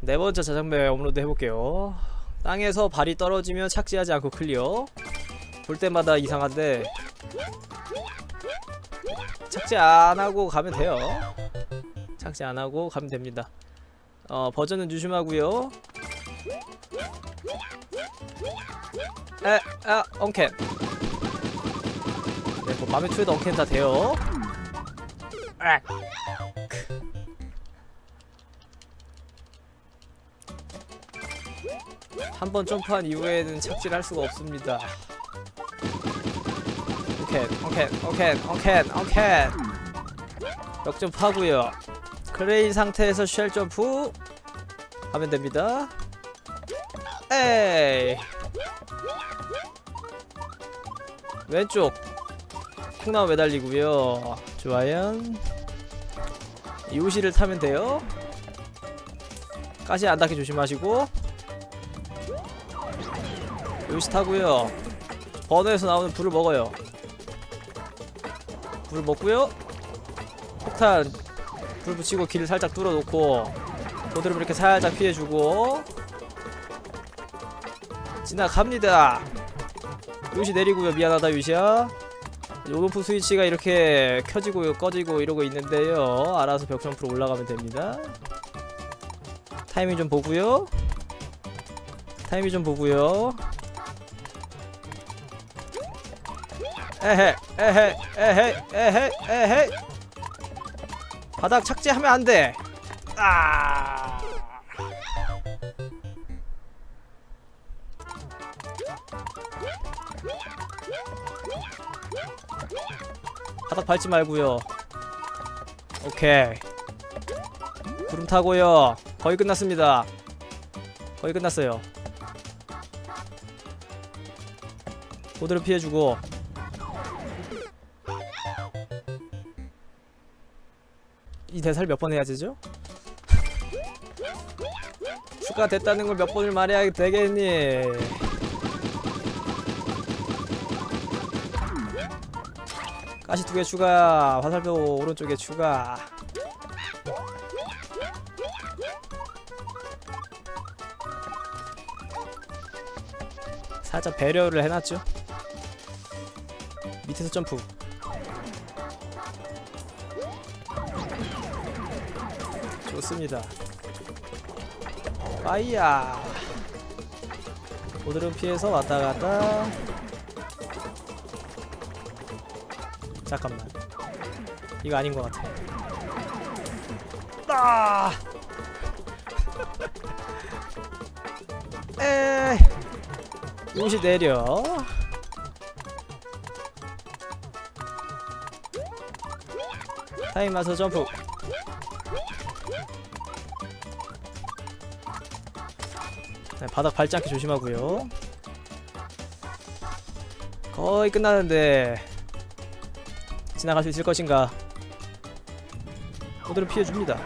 네 번째 자장배 업로드 해볼게요. 땅에서 발이 떨어지면 착지하지 않고 클리어. 볼 때마다 이상한데 착지 안 하고 가면 돼요. 착지 안 하고 가면 됩니다. 어 버전은 조심하고요. 에아 언캔. 네, 뭐 맘에 투에도 언캔 다 돼요. 아. 한번 점프한 이후에는 착지를 할 수가 없습니다. 엉캔, 엉캔, 엉캔, 엉캔, 엉캔. 역점프하고요. 크레인 상태에서 쉘 점프 하면 됩니다. 에이. 왼쪽 콩나무 매달리고요. 좋아요. 이호시를 타면 돼요. 가시 안 닿게 조심하시고 요시 타고요. 버너에서 나오는 불을 먹어요. 불을 먹고요. 폭탄 불 붙이고 길을 살짝 뚫어놓고 도드름 이렇게 살짝 피해주고 지나갑니다. 요시 내리고요. 미안하다 요시야. 오버프 스위치가 이렇게 켜지고 꺼지고 이러고 있는데요. 알아서 벽 점프로 올라가면 됩니다. 타이밍 좀 보고요. 타이밍 좀 보고요. 에헤 에헤 에헤 에헤 에헤 바닥 착지하면 안 돼. 아. 바닥 밟지 말고요. 오케이. 구름 타고요. 거의 끝났습니다. 거의 끝났어요. 보드를 피해주고 이 대사를 몇 번 해야 되죠? 추가 됐다는 걸 몇 번을 말해야 되겠니? 가시 두 개 추가, 화살표 오른쪽에 추가. 살짝 배려를 해놨죠. 밑에서 점프. 좋습니다. 빠이야. 오늘은 피해서 왔다 갔다. 잠깐만. 이거 아닌 것 같아. 아! 에. 요시 내려. 타임 맞춰 점프. 네, 바닥 밟지 않게 조심하고요. 거의 끝나는데 지나갈 수 있을 것인가? 모두를 피해줍니다.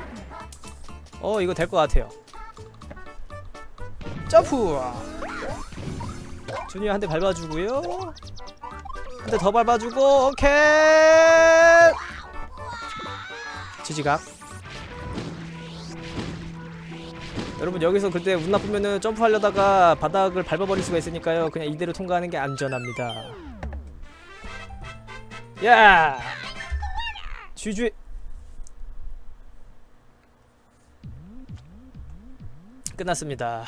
어 이거 될 것 같아요. 점프! 준이 한대 밟아주고요. 한 대 더 밟아주고 오케이. 지지각. 여러분 여기서 그때 운 나쁘면은 점프하려다가 바닥을 밟아버릴 수가 있으니까요. 그냥 이대로 통과하는 게 안전합니다. 야! 쥐쥐 끝났습니다.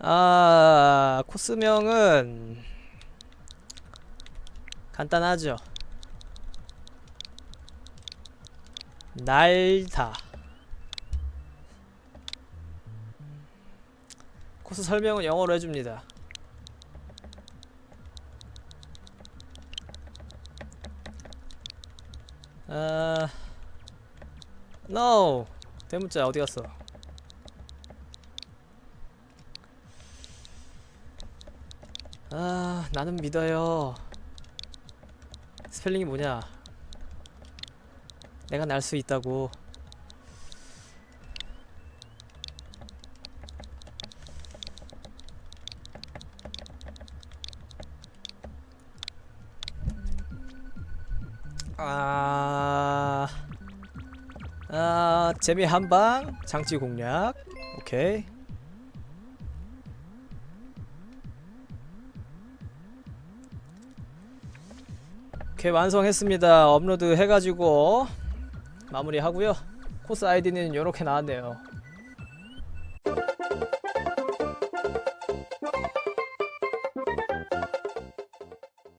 아 코스명은 간단하죠. 날다. 코스 설명은 영어로 해줍니다. 아, no 대문자 어디 갔어? 아, 나는 믿어요. 스펠링이 뭐냐? 내가 날 수 있다고. 아, 아 재미 한방 장치 공략. 오케이. 오케이 완성했습니다. 업로드 해가지고 마무리하고요. 코스 아이디는 이렇게 나왔네요